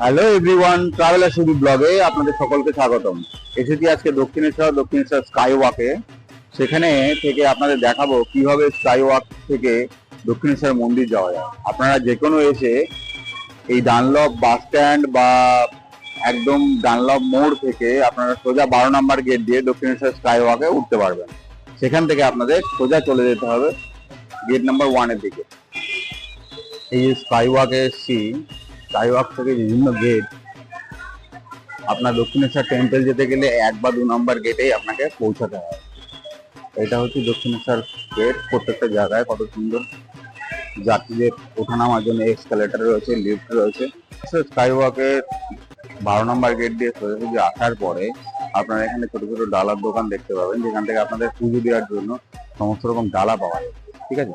Hello everyone traveller শুধু ব্লগে আপনাদের সকলকে স্বাগতম। এসেছি আজকে দক্ষিণেশ্বর দক্ষিণেশ্বর স্কাই ওয়াকে সেখানে থেকে আপনাদের দেখাবো কীভাবে স্কাই ওয়াক থেকে দক্ষিণেশ্বর মন্দির যাওয়া যায়। আপনারা যে কোনো এসে এই ডানলপ বাস স্ট্যান্ড বা একদম ডানলপ মোড় থেকে আপনারা সোজা বারো নম্বর গেট দিয়ে দক্ষিণেশ্বর স্কাই ওয়াকে উঠতে পারবেন। সেখান থেকে আপনাদের সোজা চলে যেতে হবে গেট নাম্বার ওয়ানের দিকে। এই স্কাই ওয়াকে এসছি স্কাই ওয়াক থেকে বিভিন্ন গেট আপনার দক্ষিণেশ্বর টেম্পল যেতে গেলে এক বা দু নম্বর গেটেই আপনাকে পৌঁছাতে হয়। এটা হচ্ছে দক্ষিণেশ্বর গেট প্রত্যেকটা জায়গায় কত সুন্দর যাত্রীদের ওঠানামার জন্য এক্সকালেটার রয়েছে লিফট রয়েছে। স্কাই ওয়াকের বারো নম্বর গেট দিয়ে সোজাসুজি আসার পরে আপনারা এখানে ছোট ছোট ডালার দোকান দেখতে পাবেন, যেখান থেকে আপনাদের পুজো দেওয়ার জন্য সমস্ত রকম ডালা পাওয়া যায়, ঠিক আছে?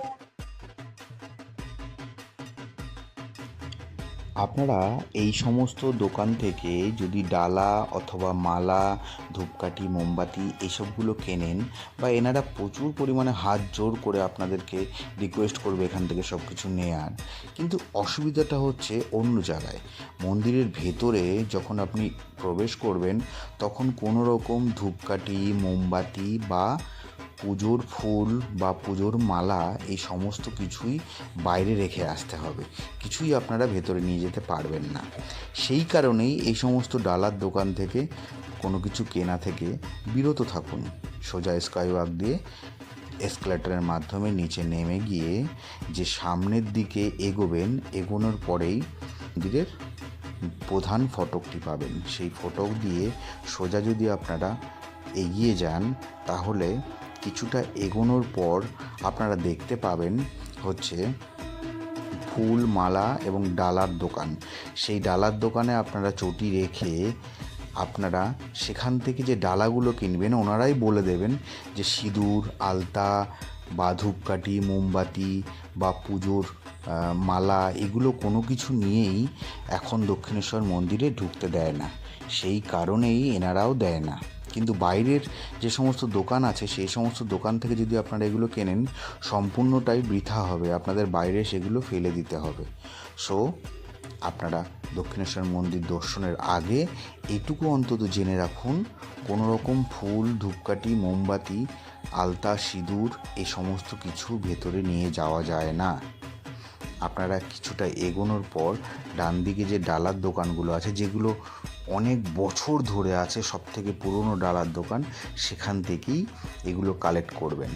আপনারা এই সমস্ত দোকান থেকে যদি ডালা অথবা মালা, ধূপকাঠি, মোমবাতি এসবগুলো কেনেন বা এনারা প্রচুর পরিমাণে হাত জোর করে আপনাদেরকে রিকোয়েস্ট করবে এখান থেকে সব কিছু নেয়ার। কিন্তু অসুবিধাটা হচ্ছে অন্য জায়গায়। মন্দিরের ভেতরে যখন আপনি প্রবেশ করবেন, তখন কোনো রকম ধূপকাঠি, মোমবাতি বা পুজোর ফুল বা পুজোর মালা এই সমস্ত কিছুই বাইরে রেখে আসতে হবে। কিছুই আপনারা ভেতরে নিয়ে যেতে পারবেন না। সেই কারণেই এই সমস্ত ডালার দোকান থেকে, কোনো কিছু কেনা থেকে বিরত থাকুন। সোজা স্কাইওয়াক দিয়ে এসকেলেটারের মাধ্যমে নিচে নেমে গিয়ে যে সামনের দিকে এগোবেন, এগোনোর পরেই মন্দিরের প্রধান ফটকটি পাবেন। সেই ফটক দিয়ে সোজা যদি আপনারা এগিয়ে যান, তাহলে কিছুটা এগোনোর পর আপনারা দেখতে পাবেন হচ্ছে ফুল মালা এবং ডালার দোকান। সেই ডালার দোকানে আপনারা চটি রেখে আপনারা সেখান থেকে যে ডালাগুলো কিনবেন, ওনারাই বলে দেবেন যে সিঁদুর, আলতা, বা ধূপকাঠি, মোমবাতি বা পুজোর মালা এগুলো কোনো কিছু নিয়েই এখন দক্ষিণেশ্বর মন্দিরে ঢুকতে দেয় না। সেই কারণেই এনারাও দেয় না। কিন্তু বাইরের যে সমস্ত দোকান আছে, সেই সমস্ত দোকান থেকে যদি আপনারা এগুলো কেনেন, সম্পূর্ণটাই বৃথা হবে। আপনাদের বাইরে সেগুলো ফেলে দিতে হবে। সো আপনারা দক্ষিণেশ্বর মন্দির দর্শনের আগে এটুকু অন্তত জেনে রাখুন কোনো রকম ফুল, ধূপকাঠি, মোমবাতি, আলতা, সিঁদুর এই সমস্ত কিছু ভেতরে নিয়ে যাওয়া যায় না। আপনারা কিছুটা এগোনোর পর ডান দিকে যে ডালার দোকানগুলো আছে, যেগুলো অনেক বছর ধরে আছে সব থেকে পুরনো ডালার দোকান, সেখান থেকেই এগুলো কালেক্ট করবেন।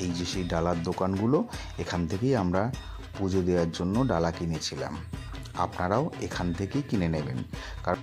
এই যে সেই ডালার দোকানগুলো, এখান থেকেই আমরা পুজো দেওয়ার জন্য ডালা কিনেছিলাম। আপনারাও এখান থেকেই কিনে নেবেন। কারণ